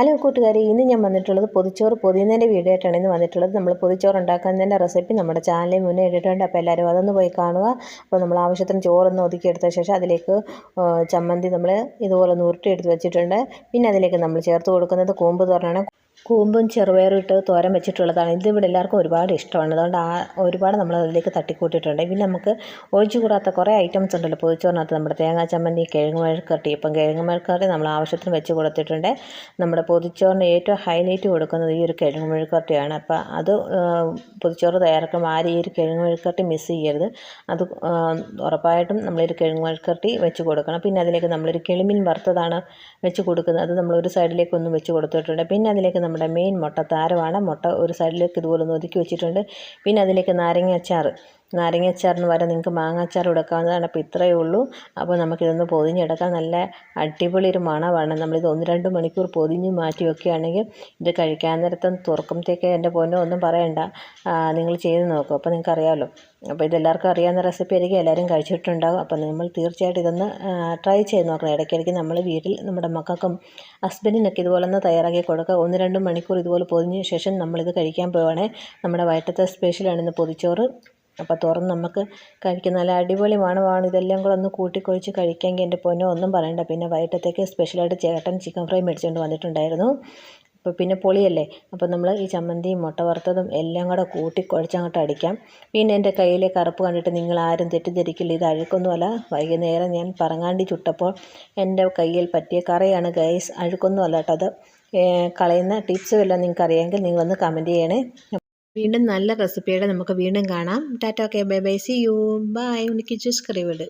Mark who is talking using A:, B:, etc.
A: Hello കൂട്ടുകാരി ഇന്ന് ഞാൻ വന്നിട്ടുള്ളത് പൊതിച്ചോറ് പൊതിയുന്നതിന്റെ വീഡിയോ ആയിട്ടാണ് ഇന്ന് വന്നിട്ടുള്ളത്. നമ്മൾ പൊതിച്ചോറ് ഉണ്ടാക്കുന്നതിന്റെ റെസിപ്പി നമ്മുടെ ചാനലിൽ മുന്നേ ഇട്ടിട്ടുണ്ട്. അപ്പോൾ എല്ലാവരും അതൊന്ന് പോയി കാണുക. അപ്പോൾ നമ്മൾ ആവശ്യത്തിന് ചോറൊന്ന് ഒതുക്കിയെടുത്ത ശേഷം അതിലേക്ക് ചമ്മന്തി നമ്മൾ ഇതുപോലെ ഒന്ന് ഉരുട്ടിയെടുത്ത് വെച്ചിട്ടുണ്ട്. പിന്നെ അതിലേക്ക് നമ്മൾ ചേർത്ത് കൊടുക്കുന്നത് കൂമ്പ് തോരനാണ്. കൂമ്പും ചെറുപയറും ഇട്ട് തോരൻ വെച്ചിട്ടുള്ളതാണ്. ഇത് ഇവിടെ എല്ലാവർക്കും ഒരുപാട് ഇഷ്ടമാണ്. അതുകൊണ്ട് ആ ഒരുപാട് നമ്മൾ അതിലേക്ക് തട്ടിക്കൂട്ടിയിട്ടുണ്ട്. പിന്നെ നമുക്ക് ഒഴിച്ചു കൂടാത്ത കുറേ ഐറ്റംസ് ഉണ്ടല്ലോ. പൊതിച്ചോറിനകത്ത് നമ്മുടെ തേങ്ങാ ചമ്മന്തി കിഴങ്ങ് മെഴുക്കട്ടി ഇപ്പം കിഴങ്ങ് മെഴുക്കട്ടി നമ്മൾ ആവശ്യത്തിന് വെച്ച് കൊടുത്തിട്ടുണ്ട്. നമ്മുടെ പൊതിച്ചോറിന് ഏറ്റവും ഹൈലൈറ്റ് കൊടുക്കുന്നത് ഈ ഒരു കിഴങ്ങ് മെഴുക്കട്ടിയാണ് അപ്പം അത് പൊതിച്ചോറ് തയ്യാറാക്കുമ്പോൾ ആരും ഈ ഒരു കിഴങ്ങ് മിസ് ചെയ്യരുത്. അത് ഉറപ്പായിട്ടും നമ്മളൊരു കിഴങ്ങ് മെഴുക്കട്ടി വെച്ച് കൊടുക്കണം. പിന്നെ അതിലേക്ക് നമ്മളൊരു കിളിമീൻ വറുത്തതാണ് വെച്ച് കൊടുക്കുന്നത്. അത് നമ്മൾ ഒരു സൈഡിലേക്ക് ഒന്ന് വെച്ച് കൊടുത്തിട്ടുണ്ട്. പിന്നെ അതിലേക്ക് നമ്മുടെ മെയിൻ മുട്ട താരമാണ്. മുട്ട ഒരു സൈഡിലേക്ക് ഇതുപോലെ ഒന്ന് ഒതുക്കി വെച്ചിട്ടുണ്ട്. പിന്നെ അതിലേക്ക് നാരങ്ങ അച്ചാർ നാരങ്ങ പകരം നിങ്ങൾക്ക് മാങ്ങാച്ചാർ എടുക്കാവുന്നതാണ് അപ്പോൾ ഇത്രയേ ഉള്ളൂ. അപ്പോൾ നമുക്കിതൊന്ന് പൊതിഞ്ഞെടുക്കാം. നല്ല അടിപൊളി ഒരു മണമാണ്. നമ്മളിത് ഒന്ന് രണ്ട് മണിക്കൂർ പൊതിഞ്ഞ് മാറ്റി വെക്കുകയാണെങ്കിൽ ഇത് കഴിക്കാൻ നേരത്തും തുറക്കുമ്പോഴത്തേക്ക് എന്റെ പൊന്നോ ഒന്നും പറയണ്ട. നിങ്ങൾ ചെയ്ത് നോക്കും. അപ്പോൾ നിങ്ങൾക്ക് അറിയാമല്ലോ. അപ്പോൾ ഇതെല്ലാവർക്കും അറിയാവുന്ന റെസിപ്പി ആയിരിക്കും. എല്ലാവരും കഴിച്ചിട്ടുണ്ടാകും അപ്പോൾ നമ്മൾ തീർച്ചയായിട്ടും ഇതൊന്ന് ട്രൈ ചെയ്ത് നോക്കണം. ഇടയ്ക്കിടയ്ക്ക് നമ്മൾ വീട്ടിൽ നമ്മുടെ മക്കൾക്കും ഹസ്ബൻഡിനൊക്കെ ഇതുപോലെ ഒന്ന് തയ്യാറാക്കി കൊടുക്കുക. ഒന്ന് രണ്ട് മണിക്കൂർ ഇതുപോലെ പൊതിഞ്ഞ ശേഷം നമ്മളിത് കഴിക്കാൻ പോവുകയാണെങ്കിൽ നമ്മുടെ വയറ്റത്തെ സ്പെഷ്യലാണ് ഇന്ന് പൊതിച്ചോറ്. അപ്പോൾ തുറന്ന് നമുക്ക് കഴിക്കുന്ന നല്ല അടിപൊളി മണമാണ്. ഇതെല്ലാം കൂടെ ഒന്ന് കൂട്ടിക്കൊഴിച്ച് കഴിക്കാമെങ്കിൽ എന്റെ പൊന്നോ ഒന്നും പറയണ്ട. പിന്നെ വൈകിട്ടത്തേക്ക് സ്പെഷ്യലായിട്ട് ചേട്ടൻ ചിക്കൻ ഫ്രൈ മേടിച്ചുകൊണ്ട് വന്നിട്ടുണ്ടായിരുന്നു. അപ്പോൾ പിന്നെ പൊളിയല്ലേ? അപ്പോൾ നമ്മൾ ഈ ചമ്മന്തിയും മുട്ട വറുത്തതും എല്ലാം കൂടെ കൂട്ടി കുഴച്ചങ്ങോട്ട് അടിക്കാം. പിന്നെ എന്റെ കയ്യിലെ കറുപ്പ് കണ്ടിട്ട് നിങ്ങൾ ആരും തെറ്റിദ്ധരിക്കില്ല. ഇത് അഴുക്കൊന്നുമല്ല. വൈകുന്നേരം ഞാൻ പറങ്ങാണ്ടി ചുട്ടപ്പോൾ എന്റെ കയ്യിൽ പറ്റിയ കറയാണ് ഗൈസ് അഴുക്കൊന്നുമല്ല കേട്ടോ അത്. കളയുന്ന ടിപ്സ് എല്ലാം നിങ്ങൾക്ക് അറിയാമെങ്കിൽ നിങ്ങളൊന്ന് കമന്റ് ചെയ്യണേ. വീണ്ടും നല്ല റെസിപ്പിയുടെ നമുക്ക് വീണ്ടും കാണാം. Tata okay bye bye see you bye ഉണിക്ക് juice curry വീട്.